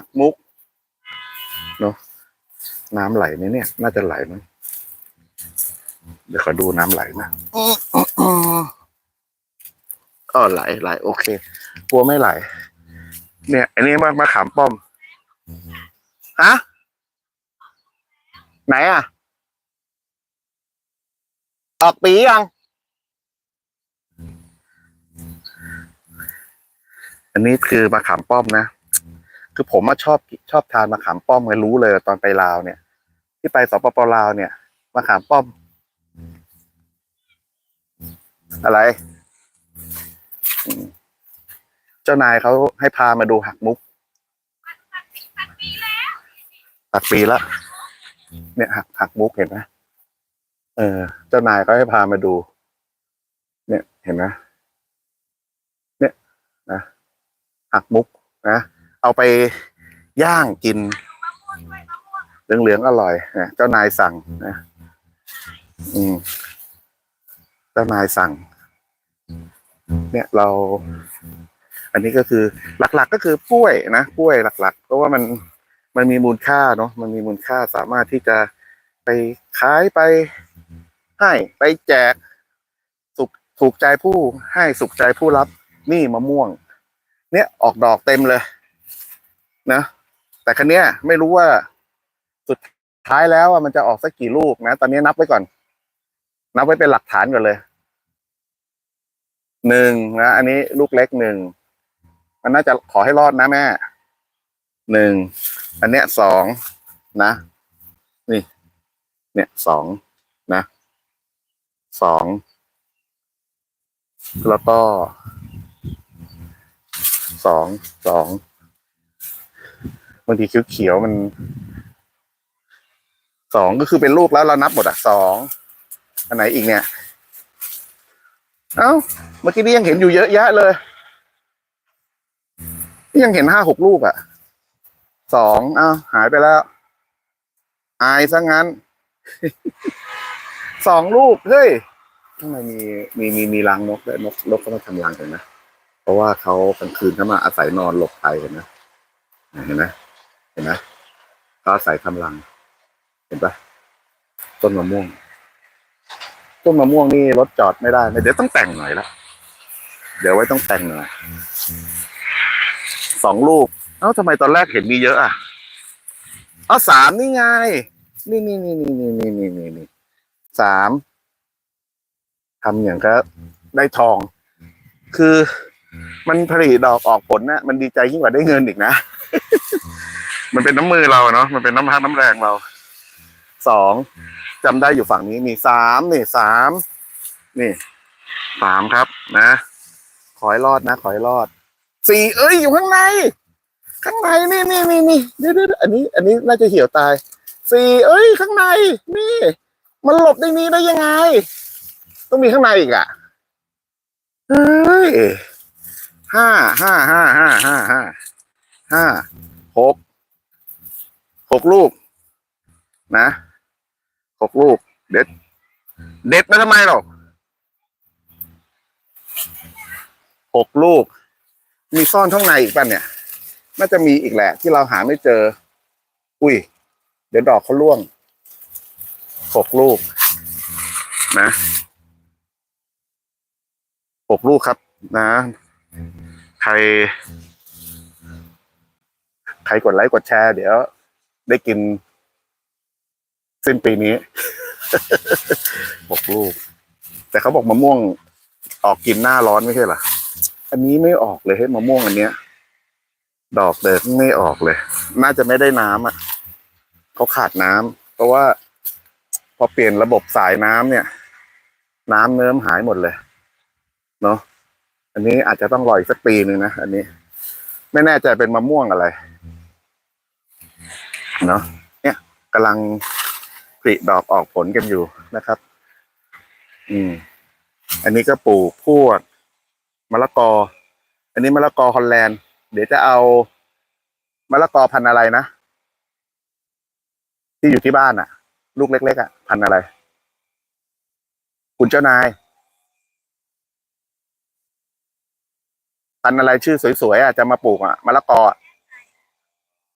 หักมุกเนาะน้ำไหลไหมเนี่ย น่าจะไหลมั้งเดี๋ยวขอดูน้ำไหลนะอื้ออไหลไหลโอเค กลัวไม่ไหล เนี่ย อันนี้มามาขามป้อมฮะไหนอะ ออกปียัง อันนี้คือมะขามป้อมนะ คือผมมาชอบชอบทานมะขามป้อมไงรู้เลยตอนไปลาวเนี่ย ที่ไปสปปลาวเนี่ยมะขามป้อม อะไร เจ้านายเขาให้พามาดูหักมุกหักปีละเนี่ยหักหักมุกเห็นไหมเออ เจ้านายเขาให้พามาดู เนี่ยเห็นไหมเนี่ยนะหักมุกนะ เอาไปย่างกิน เหลืองๆอร่อยนะเจ้านายสั่งนะอืมเจ้านายสั่ง เนี่ยเรา อันนี้ก็คือหลักๆก็คือกล้วยนะกล้วยหลัก ๆ เพราะว่ามันมันมีมูลค่าเนาะมันมีมูลค่าสามารถที่จะไปขายไปให้ไปแจก สุขถูกใจผู้ให้สุขใจผู้รับ นี่มะม่วง เนี่ยออกดอกเต็มเลย นะ แต่คันเนี้ยไม่รู้ว่าสุดท้ายแล้วว่ามันจะออกสักกี่ลูกนะ ตอนนี้นับไว้ก่อน นับไว้เป็นหลักฐานก่อนเลยหนึ่งนะอันนี้ลูกเล็กหนึ่งมันน่าจะขอให้รอดนะแม่หนึ่งอันเนี้ยสองนะ นี่ เนี่ยสองนะสองแล้วก็สองสอง บางทีเขียวๆมันสองก็คือเป็นลูกแล้วเรานับหมดอะสองอันไหนอีกเนี่ย เอ้าเมื่อกี้นี่ยังเห็นอยู่เยอะแยะเลยยังเห็นห้าหกลูกอะ่ะสองอ้าวหายไปแล้ว อายซะงั้นสองลูกเฮ้ยข้างในมีมีมีมีรังนกด้วยนกนกเขามาทำรังกันนะเพราะว่าเขากลางคืนเขามาอาศัยนอนหลบภัยกันนะเห็นไหม ห็นไหมเขาอาศัยทำรัง เห็นปะต้นมะม่วง ต้นมะม่วงนี่รถจอดไม่ได้นะเดี๋ยวต้องแต่งหน่อยละเดี๋ยวไว้ต้องแต่งหน่อยสองลูกเอ้าทำไมตอนแรกเห็นมีเยอะอะอ๋อสามนี่ไง นี่นี่นี่นี่นี่นี่นี่นี่นี่สามทำอย่างก็ได้ทอง คือมันผลิตดอกออกผลนะมันดีใจยิ่งกว่าได้เงินอีกนะ มันเป็นน้ำมือเราเนาะมันเป็นน้ำพักน้ำแรงเราสองจำได้อยู่ฝั่งนี้มีสามนี่สามนี่สามครับ นะขอให้รอดนะขอให้รอดสี่เอ้ยอยู่ข้างใน ข้างในนี่นี่นี่นี่เดี๋ยวเดี๋ยวอันนี้ อันนี้น่าจะเหี่ยวตายสี่เอ้ย ข้างใน นี่ มันหลบในนี้ได้ยังไง ต้องมีข้างในอีกอะเฮ้ยห้าห้าห้าห้าห้าห้าห้าหก หกลูก นะหกลูก เด็ด เด็ดมาทำไมหรอกหกลูก มีซ่อนข้างในอีกป่ะเนี่ย น่าจะมีอีกแหละ ที่เราหาไม่เจอ อุ้ย เดี๋ยวดอกเขาร่วงหกลูก นะหกลูกครับ นะ ใคร ใครกดไลค์กดแชร์เดี๋ยว ได้กิน สิ้นปีนี้ หกลูก แต่เขาบอกมะม่วง ออกกินหน้าร้อนไม่ใช่เหรอ อันนี้ไม่ออกเลยให้ยมะม่วงอันเนี้ย ดอกเดินไม่ออกเลย น่าจะไม่ได้น้ำอะเขาขาดน้ำเพราะว่า พอเปลี่ยนระบบสายน้ำเนี่ย น้ำเนิ้มหายหมดเลย เนาะอันนี้อาจจะต้องรออีกสักปีหนึ่งนะอันนี้ ไม่แน่ใจเป็นมะม่วงอะไร เนาะเนี่ยกำลังผลิดอกออกผลกันอยู่นะครับ อืม อันนี้ก็ปลูกพวกมะละกอ อันนี้มะละกอฮอลแลนด์ เดี๋ยวจะเอามะละกอพันอะไรนะ ที่อยู่ที่บ้านอะลูกเล็กๆอะพันอะไร คุณเจ้านาย พันอะไรชื่อสวยๆอะจะมาปลูกอะมะละกอ